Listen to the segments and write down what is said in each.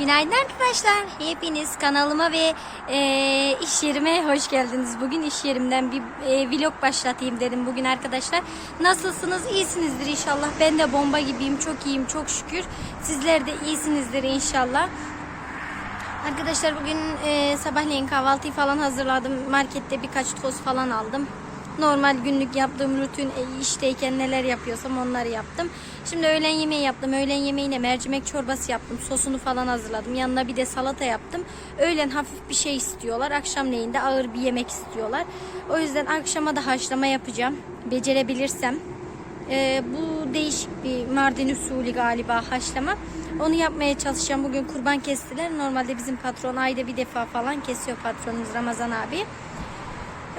Günaydın arkadaşlar. Hepiniz kanalıma ve e, iş yerime hoş geldiniz. Bugün iş yerimden bir e, vlog başlatayım dedim bugün arkadaşlar. Nasılsınız? İyisinizdir inşallah. Ben de bomba gibiyim. Çok iyiyim. Çok şükür. Sizler de iyisinizdir inşallah. Arkadaşlar bugün e, sabahleyin kahvaltıyı falan hazırladım. Markette birkaç toz falan aldım. Normal günlük yaptığım rutin e, işteyken neler yapıyorsam onları yaptım. Şimdi öğlen yemeği yaptım. Öğlen yemeğine mercimek çorbası yaptım. Sosunu falan hazırladım. Yanına bir de salata yaptım. Öğlen hafif bir şey istiyorlar. Akşamleyin de ağır bir yemek istiyorlar. O yüzden akşama da haşlama yapacağım. Becerebilirsem. Ee, bu değişik bir Mardin usulü galiba haşlama. Onu yapmaya çalışacağım. Bugün kurban kestiler. Normalde bizim patron ayda bir defa falan kesiyor patronumuz Ramazan abi.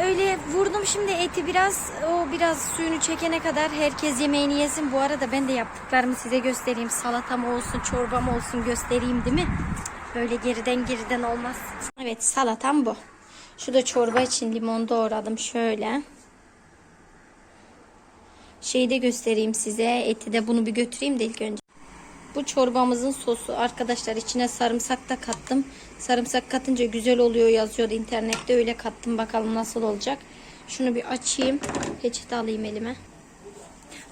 Öyle vurdum şimdi eti biraz o biraz suyunu çekene kadar herkes yemeğini yesin. Bu arada ben de yaptıklarımı size göstereyim. Salatam olsun, çorbam olsun göstereyim değil mi? Böyle geriden geriden olmaz. Evet salatam bu. Şu da çorba için limon doğradım şöyle. Şeyi de göstereyim size. Eti de bunu bir götüreyim de ilk önce. Bu çorbamızın sosu arkadaşlar içine sarımsak da kattım. Sarımsak katınca güzel oluyor yazıyordu internette öyle kattım bakalım nasıl olacak. Şunu bir açayım. Peçete alayım elime.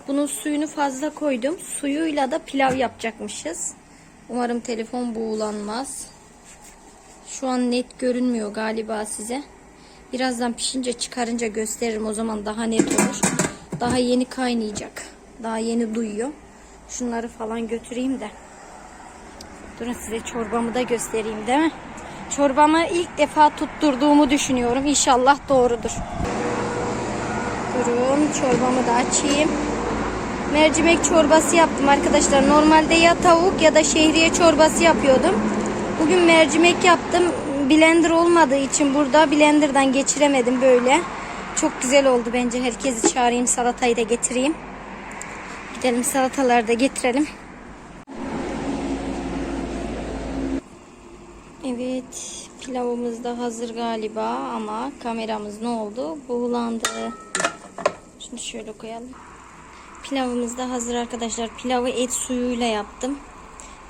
Bunun suyunu fazla koydum. Suyuyla da pilav yapacakmışız. Umarım telefon buğulanmaz. Şu an net görünmüyor galiba size. Birazdan pişince çıkarınca gösteririm o zaman daha net olur. Daha yeni kaynayacak. Daha yeni duyuyor. Şunları falan götüreyim de. Durun size çorbamı da göstereyim değil mi? Çorbamı ilk defa tutturduğumu düşünüyorum. İnşallah doğrudur. Durun çorbamı da açayım. Mercimek çorbası yaptım arkadaşlar. Normalde ya tavuk ya da şehriye çorbası yapıyordum. Bugün mercimek yaptım. Blender olmadığı için burada blenderdan geçiremedim böyle. Çok güzel oldu bence. Herkesi çağırayım salatayı da getireyim. Gidelim salataları da getirelim. Evet pilavımız da hazır galiba ama kameramız ne oldu? Buğulandı. Şunu şöyle koyalım. Pilavımız da hazır arkadaşlar. Pilavı et suyuyla yaptım.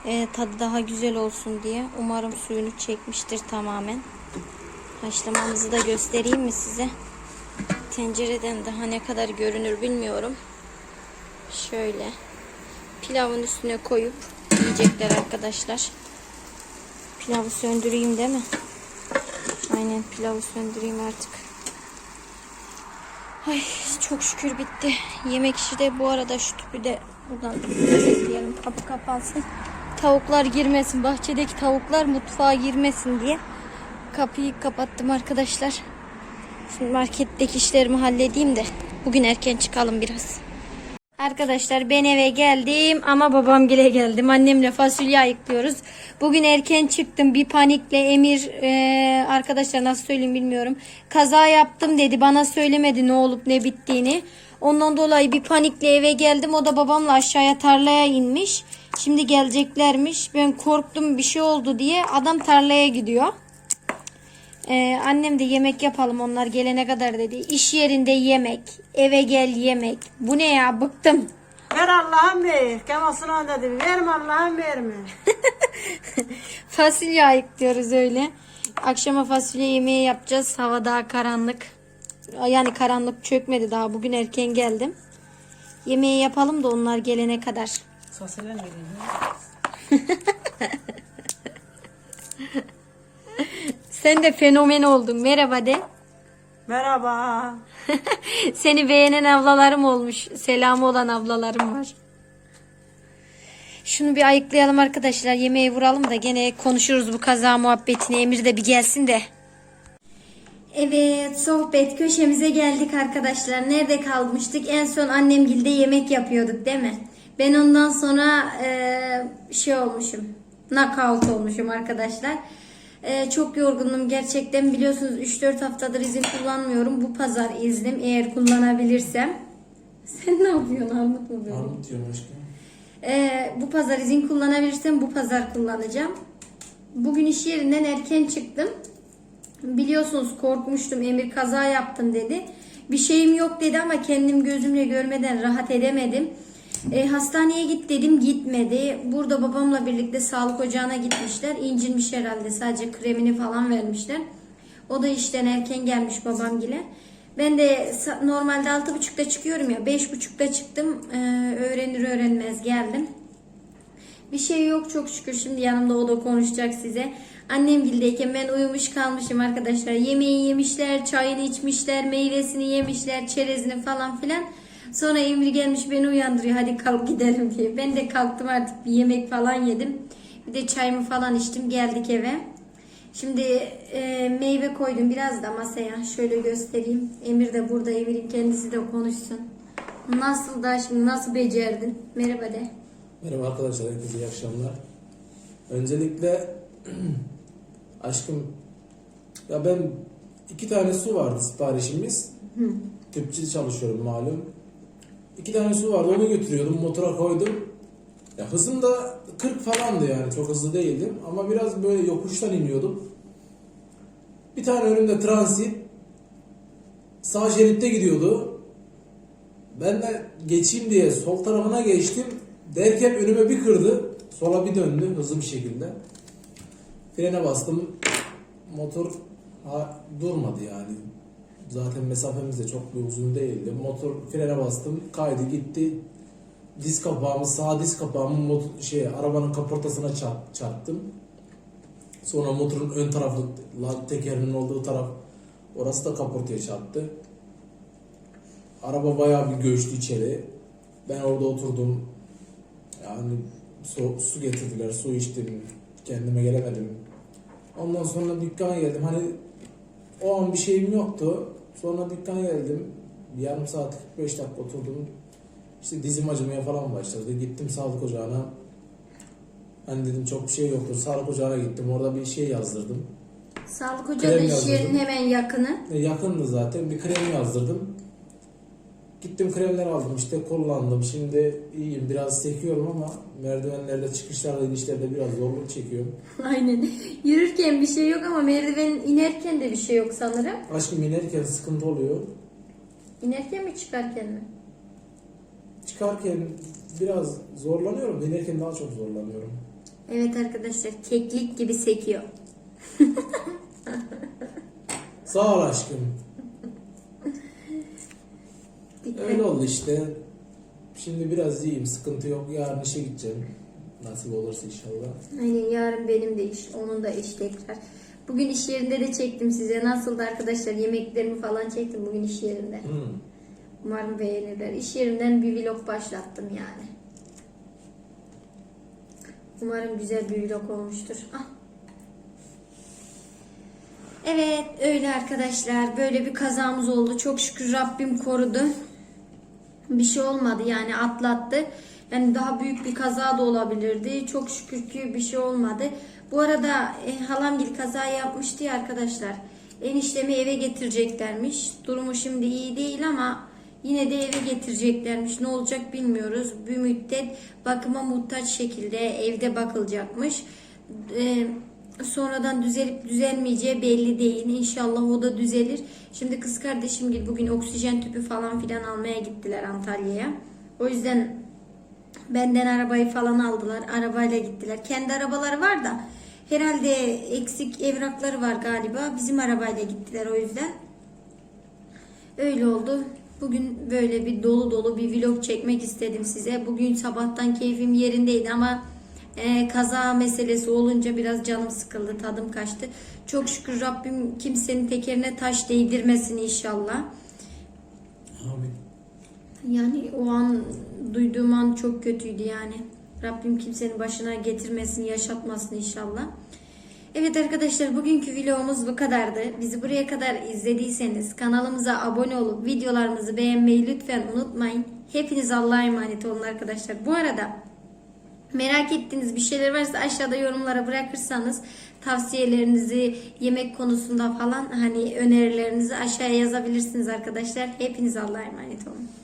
Ee, tadı daha güzel olsun diye. Umarım suyunu çekmiştir tamamen. Haşlamamızı da göstereyim mi size? Tencereden daha ne kadar görünür bilmiyorum. Şöyle pilavın üstüne koyup yiyecekler arkadaşlar. Pilavı söndüreyim değil mi? Aynen pilavı söndüreyim artık. Ay çok şükür bitti. Yemek işi de bu arada şu tüpü de buradan diyelim kapı kapansın. Tavuklar girmesin. Bahçedeki tavuklar mutfağa girmesin diye kapıyı kapattım arkadaşlar. Şimdi marketteki işlerimi halledeyim de bugün erken çıkalım biraz. Arkadaşlar ben eve geldim ama babam gele geldim. Annemle fasulye ayıklıyoruz. Bugün erken çıktım. Bir panikle Emir e, arkadaşlar nasıl söyleyeyim bilmiyorum. Kaza yaptım dedi. Bana söylemedi ne olup ne bittiğini. Ondan dolayı bir panikle eve geldim. O da babamla aşağıya tarlaya inmiş. Şimdi geleceklermiş. Ben korktum bir şey oldu diye. Adam tarlaya gidiyor. Ee, annem de yemek yapalım onlar gelene kadar dedi. İş yerinde yemek, eve gel yemek. Bu ne ya bıktım. Ver Allah'ım ver. Kemal Sunal dedi. Verme Allah'ım verme. fasulye ayıklıyoruz öyle. Akşama fasulye yemeği yapacağız. Hava daha karanlık. Yani karanlık çökmedi daha. Bugün erken geldim. Yemeği yapalım da onlar gelene kadar. Sosyal mi Sen de fenomen oldun. Merhaba de. Merhaba. Seni beğenen ablalarım olmuş. Selamı olan ablalarım var. Şunu bir ayıklayalım arkadaşlar. Yemeği vuralım da gene konuşuruz bu kaza muhabbetini. Emir de bir gelsin de. Evet sohbet köşemize geldik arkadaşlar. Nerede kalmıştık? En son annemgilde yemek yapıyorduk değil mi? Ben ondan sonra eee, şey olmuşum. Knockout olmuşum arkadaşlar. Eee, çok yorgunum gerçekten. Biliyorsunuz 3-4 haftadır izin kullanmıyorum. Bu pazar iznim eğer kullanabilirsem. Sen ne yapıyorsun Armut mu böyle? Armut diyorum aşkım. Ee, bu pazar izin kullanabilirsem bu pazar kullanacağım. Bugün iş yerinden erken çıktım. Biliyorsunuz korkmuştum. Emir kaza yaptım dedi. Bir şeyim yok dedi ama kendim gözümle görmeden rahat edemedim. E, hastaneye git dedim gitmedi. Burada babamla birlikte sağlık ocağına gitmişler. İncinmiş herhalde sadece kremini falan vermişler. O da işten erken gelmiş babamgile. Ben de normalde altı buçukta çıkıyorum ya. Beş buçukta çıktım. E, öğrenir öğrenmez geldim. Bir şey yok çok şükür şimdi yanımda o da konuşacak size. Annem gildeyken ben uyumuş kalmışım arkadaşlar. Yemeği yemişler, çayını içmişler, meyvesini yemişler, çerezini falan filan. Sonra Emir gelmiş beni uyandırıyor hadi kalk gidelim diye. Ben de kalktım artık bir yemek falan yedim. Bir de çayımı falan içtim geldik eve. Şimdi e, meyve koydum biraz da masaya. Şöyle göstereyim. Emir de burada. Emir'in kendisi de konuşsun. Nasıl da şimdi nasıl becerdin? Merhaba de. Merhaba arkadaşlar, herkese iyi akşamlar. Öncelikle aşkım, ya ben iki tane su vardı siparişimiz. Tüpçü çalışıyorum malum. İki tane su vardı, onu götürüyordum, motora koydum. Ya hızım da 40 falandı yani, çok hızlı değildim. Ama biraz böyle yokuştan iniyordum. Bir tane önümde transit, sağ şeritte gidiyordu. Ben de geçeyim diye sol tarafına geçtim. Derken önüme bir kırdı. Sola bir döndü hızlı bir şekilde. Frene bastım. Motor ha, durmadı yani. Zaten mesafemiz de çok bir uzun değildi. Motor frene bastım. Kaydı gitti. Diz kapağımı, sağ diz kapağımı motor, şey, arabanın kaportasına çarp, çarptım. Sonra motorun ön tarafı, tekerinin olduğu taraf, orası da kaportaya çarptı. Araba bayağı bir göçtü içeri. Ben orada oturdum. Yani su, su getirdiler, su içtim. Kendime gelemedim. Ondan sonra dükkana geldim. Hani o an bir şeyim yoktu. Sonra dükkana geldim. Yarım saat 45 dakika oturdum. İşte dizim acımaya falan başladı. Gittim sağlık ocağına. Hani dedim çok bir şey yoktur. Sağlık ocağına gittim. Orada bir şey yazdırdım. Sağlık Krem iş yazdırdım. yerinin hemen yakını. E, yakındı zaten. Bir krem yazdırdım. Gittim kremler aldım işte kullandım. Şimdi iyiyim. Biraz sekiyorum ama merdivenlerde çıkışlarda inişlerde biraz zorluk çekiyorum. Aynen. Yürürken bir şey yok ama merdiven inerken de bir şey yok sanırım. Aşkım inerken sıkıntı oluyor. İnerken mi çıkarken mi? Çıkarken biraz zorlanıyorum. İnerken daha çok zorlanıyorum. Evet arkadaşlar keklik gibi sekiyor. Sağ ol aşkım. Öyle oldu işte. Şimdi biraz iyiyim. Sıkıntı yok. Yarın işe gideceğim. Nasip olursa inşallah. Aynen yarın benim de iş, onun da iş tekrar. Bugün iş yerinde de çektim size. Nasıldı arkadaşlar? Yemeklerimi falan çektim bugün iş yerinde. Hmm. Umarım beğenirler. İş yerinden bir vlog başlattım yani. Umarım güzel bir vlog olmuştur. Ah. Evet öyle arkadaşlar. Böyle bir kazamız oldu. Çok şükür Rabbim korudu. Bir şey olmadı yani atlattı. Yani daha büyük bir kaza da olabilirdi. Çok şükür ki bir şey olmadı. Bu arada e, halamgil kaza yapmıştı ya arkadaşlar. Eniştemi eve getireceklermiş. Durumu şimdi iyi değil ama yine de eve getireceklermiş. Ne olacak bilmiyoruz. Bir müddet bakıma muhtaç şekilde evde bakılacakmış. E, sonradan düzelip düzelmeyeceği belli değil. İnşallah o da düzelir. Şimdi kız kardeşim gibi bugün oksijen tüpü falan filan almaya gittiler Antalya'ya. O yüzden benden arabayı falan aldılar. Arabayla gittiler. Kendi arabaları var da herhalde eksik evrakları var galiba. Bizim arabayla gittiler o yüzden. Öyle oldu. Bugün böyle bir dolu dolu bir vlog çekmek istedim size. Bugün sabahtan keyfim yerindeydi ama e, kaza meselesi olunca biraz canım sıkıldı, tadım kaçtı. Çok şükür Rabbim kimsenin tekerine taş değdirmesin inşallah. Amin. Yani o an duyduğum an çok kötüydü yani. Rabbim kimsenin başına getirmesin, yaşatmasın inşallah. Evet arkadaşlar bugünkü vlogumuz bu kadardı. Bizi buraya kadar izlediyseniz kanalımıza abone olup videolarımızı beğenmeyi lütfen unutmayın. Hepiniz Allah'a emanet olun arkadaşlar. Bu arada merak ettiğiniz bir şeyler varsa aşağıda yorumlara bırakırsanız tavsiyelerinizi yemek konusunda falan hani önerilerinizi aşağıya yazabilirsiniz arkadaşlar. Hepiniz Allah'a emanet olun.